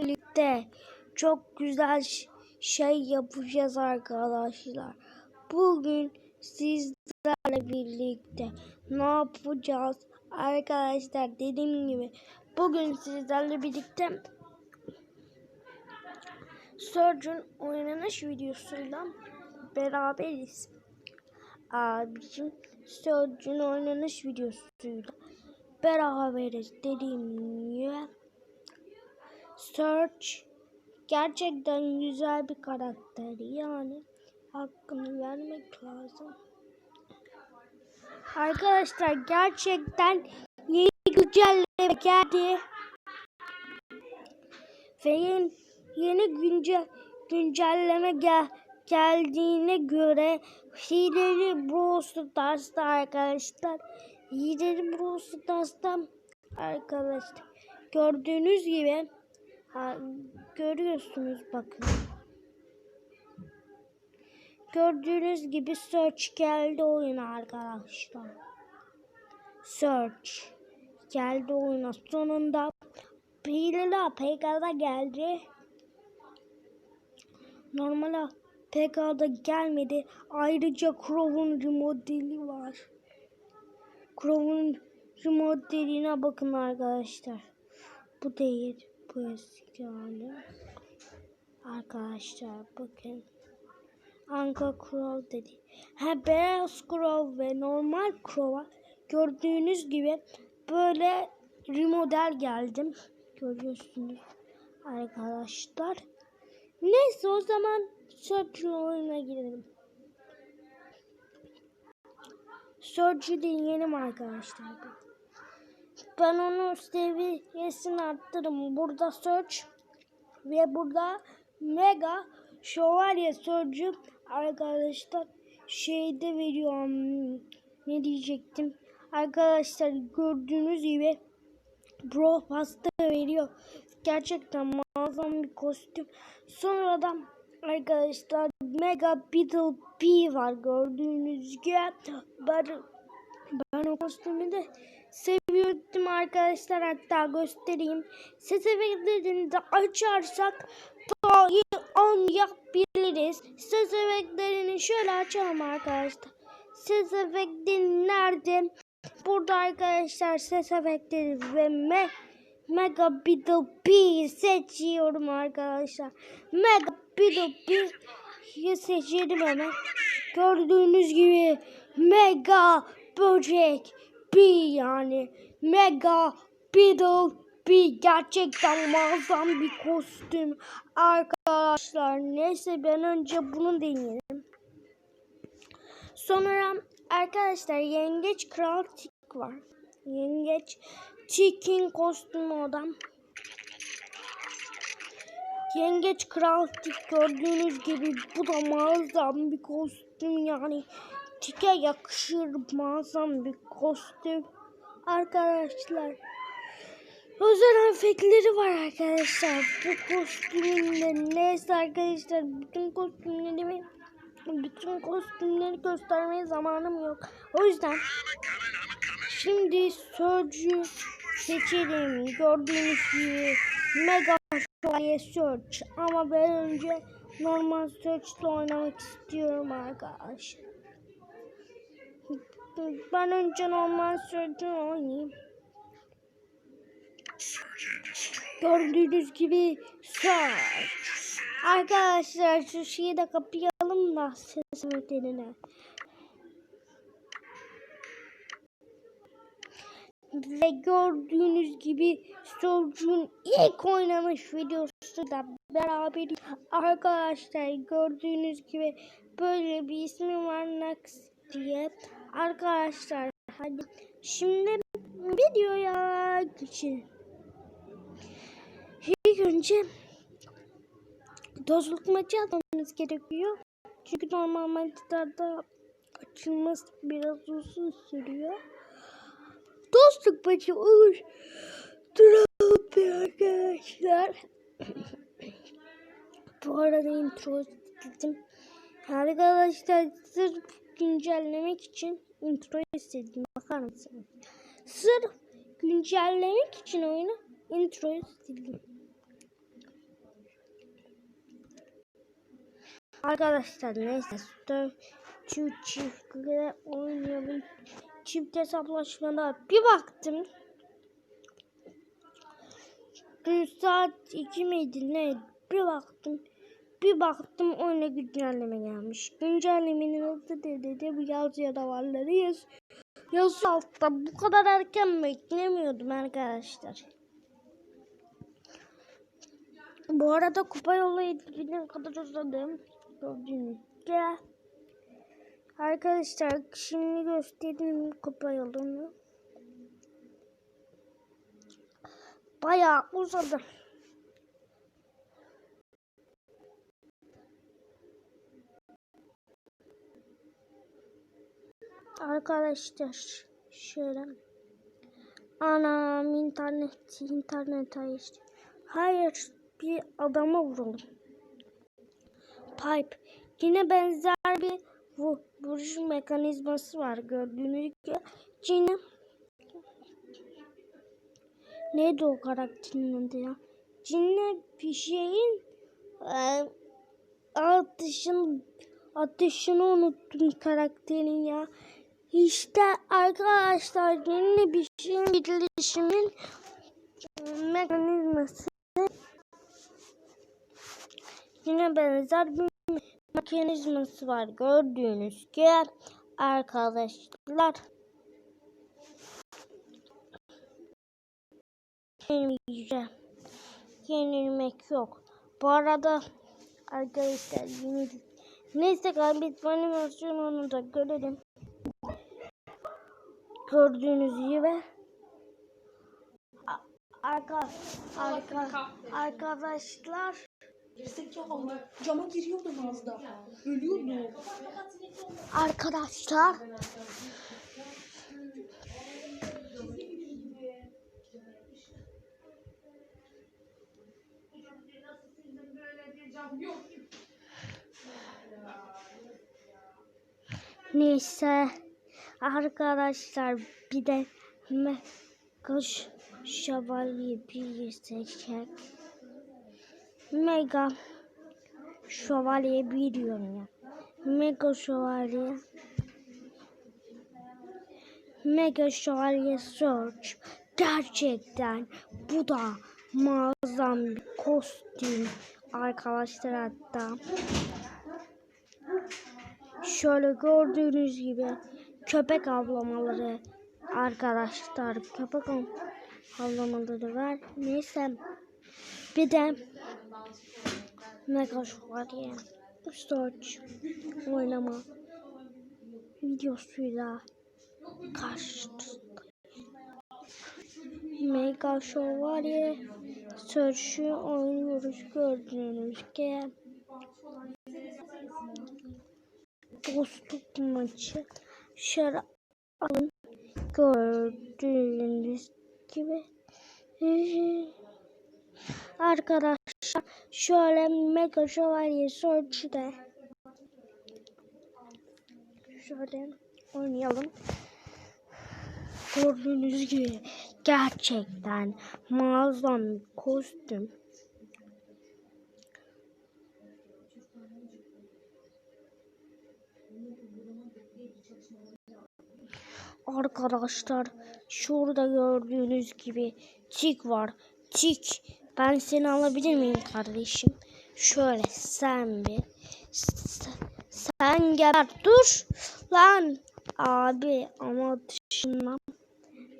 birlikte çok güzel şey yapacağız arkadaşlar. Bugün sizlerle birlikte ne yapacağız? Arkadaşlar dediğim gibi bugün sizlerle birlikte Surgeon oynanış videosuyla beraberiz. Abicim Surgeon oynanış videosuyla beraberiz dediğim gibi. Search gerçekten güzel bir karakter yani hakkını vermek lazım. Arkadaşlar gerçekten yeni güncelleme geldi. Ve yeni, yeni günce, güncelleme gel, geldiğine göre Hileli Brawl Stars'ta arkadaşlar Hileli Brawl Stars'ta arkadaşlar gördüğünüz gibi ha, görüyorsunuz bakın. Gördüğünüz gibi search geldi oyuna arkadaşlar. Search geldi oyuna sonunda. Hileli APK'da geldi. Normal APK'da gelmedi. Ayrıca Crow'un remodeli var. Crow'un remodeline bakın arkadaşlar. Bu değil. Bu eski hali. Arkadaşlar bakın. Anka Crow dedi. Ha beyaz Crow ve normal Crow'a gördüğünüz gibi böyle remodel geldim. Görüyorsunuz arkadaşlar. Neyse o zaman Search oyuna girelim. Search'ı deneyelim arkadaşlar. Ben onu seviyesini arttırırım. Burada Search ve burada Mega Şövalye Search'ı arkadaşlar şeyde veriyorum. Ne diyecektim? Arkadaşlar gördüğünüz gibi Bro pasta veriyor. Gerçekten muazzam bir kostüm. Sonradan arkadaşlar Mega Beetle P var gördüğünüz gibi. Ben, ben o kostümü de seviyordum arkadaşlar. Hatta göstereyim. Ses efektlerini de açarsak daha iyi anlayabiliriz. Ses efektlerini şöyle açalım arkadaşlar. Ses efekti nerede? Burada arkadaşlar ses efektleri ve me Mega Beetle P seçiyorum arkadaşlar. Mega Beetle P'yi seçelim hemen. Gördüğünüz gibi Mega Böcek P yani. Mega Beetle P gerçekten muazzam bir kostüm. Arkadaşlar neyse ben önce bunu deneyelim. Sonra arkadaşlar yengeç kral tik var. Yengeç tikin kostümü adam. Yengeç kral tik gördüğünüz gibi bu da muazzam bir kostüm yani. Tike yakışır muazzam bir kostüm. Arkadaşlar. Özel efektleri var arkadaşlar. Bu kostümün neyse arkadaşlar bütün kostümlerimi bütün kostümleri göstermeye zamanım yok. O yüzden şimdi Surge'ü seçelim. Gördüğünüz gibi Mega Şövalye Search. Ama ben önce normal ile oynamak istiyorum arkadaşlar. Ben önce normal Search'ı oynayayım. Gördüğünüz gibi Search. Arkadaşlar şu şeyi de kapayalım da ses meteline. Ve gördüğünüz gibi Surge'un ilk oynanış videosu da beraber arkadaşlar gördüğünüz gibi böyle bir ismi var Nax diye. Arkadaşlar hadi şimdi videoya geçelim. İlk önce dostluk maçı atmamız gerekiyor. Çünkü normal maçlarda açılması biraz uzun sürüyor. Dostluk maçı olur. Duralım arkadaşlar. Bu arada intro istedim. Arkadaşlar sırf güncellemek için intro istedim. Bakar mısınız? Sırf güncellemek için oyunu intro istedim. Arkadaşlar neyse çift çiftle oynayalım. Çift hesaplaşmada bir baktım. Dün saat 2 miydi ne? Bir baktım. Bir baktım oyuna güncelleme gelmiş. Güncellemenin adı dedi bu yazıya da varları yaz. Yazı altta bu kadar erken beklemiyordum arkadaşlar. Bu arada kupa yolu etkiline kadar uzadım. Gördüğünüz gibi. Arkadaşlar şimdi göstereyim kupa yolunu. Bayağı uzadı. Arkadaşlar şöyle. Anam internet internet hayır. Hayır bir adama vuralım. Pipe. Yine benzer bir vu vuruş mekanizması var gördüğünüz gibi. Yine Neydi o karakterin adı ya? Yine bir şeyin e, atışın atışını unuttum karakterin ya. İşte arkadaşlar yeni bir şeyin birleşimin mekanizması. Yine benzer bir mekanizması var. Gördüğünüz gibi arkadaşlar. Yenilmek yok. Bu arada arkadaşlar yenildik neyse kaybetme animasyonunu da görelim gördüğünüz gibi arka arka arkadaşlar Gerizekalı. Cama giriyordum az da. Ölüyordu. arkadaşlar Neyse arkadaşlar bir de Mega Şövalye bir seçecek. Mega Şövalye bir diyorum ya. Mega Şövalye Mega Şövalye Search gerçekten bu da muazzam bir kostüm arkadaşlar hatta. Şöyle gördüğünüz gibi köpek avlamaları arkadaşlar köpek av- avlamaları var. Neyse bir de Mega Şövalye Search oynama videosuyla karşınızda. Mega Şövalye Search'ü oynuyoruz gördüğünüz gibi. dostluk maçı şöyle alın. Gördüğünüz gibi. Arkadaşlar şöyle mega şövalye search'de şöyle oynayalım. Gördüğünüz gibi gerçekten muazzam kostüm Arkadaşlar şurada gördüğünüz gibi tik var. Tik ben seni alabilir miyim kardeşim? Şöyle sen bir sen, sen geber dur lan abi ama dışından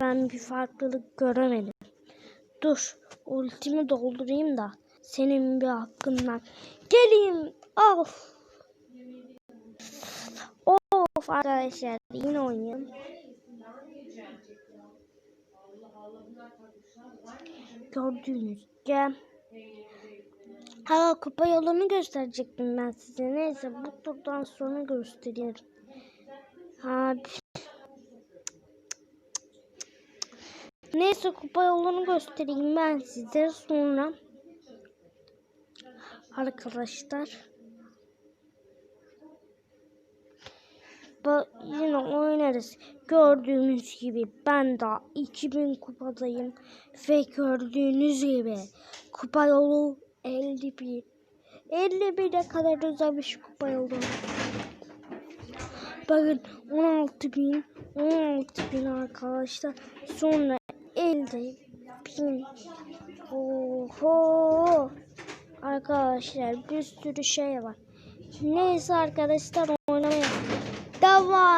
ben bir farklılık göremedim. Dur ultimi doldurayım da senin bir hakkından geleyim of of arkadaşlar yine oynayalım. Gördüğünüz gibi. Ha kupa yolunu gösterecektim ben size. Neyse bu turdan sonra göstereyim. Abi. Neyse kupa yolunu göstereyim ben size sonra. Arkadaşlar. Yine oynarız. Gördüğünüz gibi ben daha 2000 kupadayım. Ve gördüğünüz gibi kupa yolu 51. 51'e kadar uzamış kupa yolu. Bakın 16 bin, 16 bin arkadaşlar. Sonra 50 bin. Oho. Arkadaşlar bir sürü şey var. Neyse arkadaşlar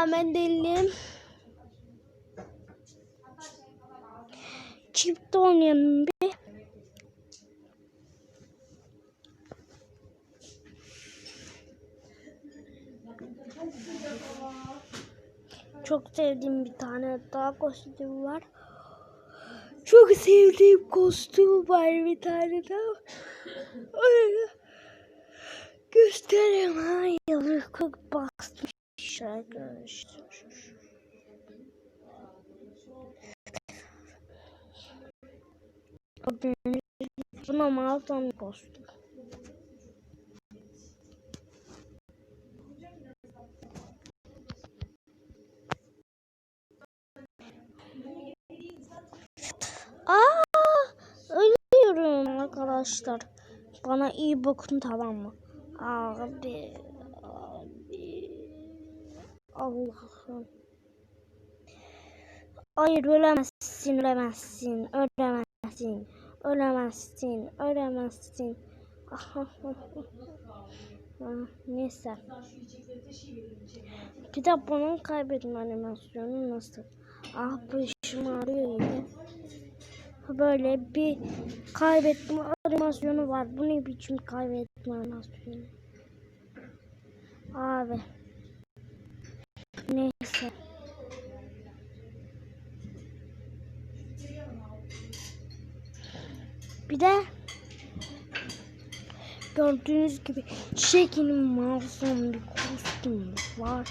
devam edelim. Çift oynayalım bir. Çok sevdiğim bir tane daha kostüm var. Çok sevdiğim kostüm var bir tane daha. Ay, Göstereyim ha. Yıllık basmış arkadaşlar. Buna mağazam kostüm. Aa, ölüyorum arkadaşlar. Bana iyi bakın tamam mı? Abi. Allah'ım. Hayır ölemezsin, ölemezsin, ölemezsin, ölemezsin, ölemezsin. Ah, Neyse. Bir de bunun kaybetme animasyonu nasıl? Ah başım ağrıyor yine. Böyle bir kaybetme animasyonu var. Bu ne biçim kaybetme animasyonu? Abi. Bir de gördüğünüz gibi çekinin masum bir kostüm var.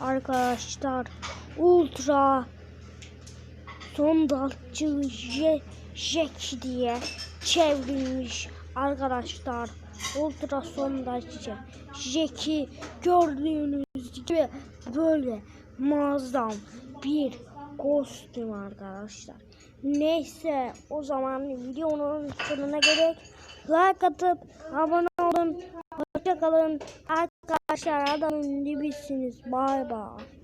Arkadaşlar ultra sondalcı Je- Jack diye çevrilmiş arkadaşlar. Ultra sondalcı Jack'i gördüğünüz gibi böyle muazzam bir kostüm arkadaşlar. Neyse o zaman videonun sonuna gerek like atıp abone olun. Hoşçakalın arkadaşlar adamın dibisiniz. Bay bay.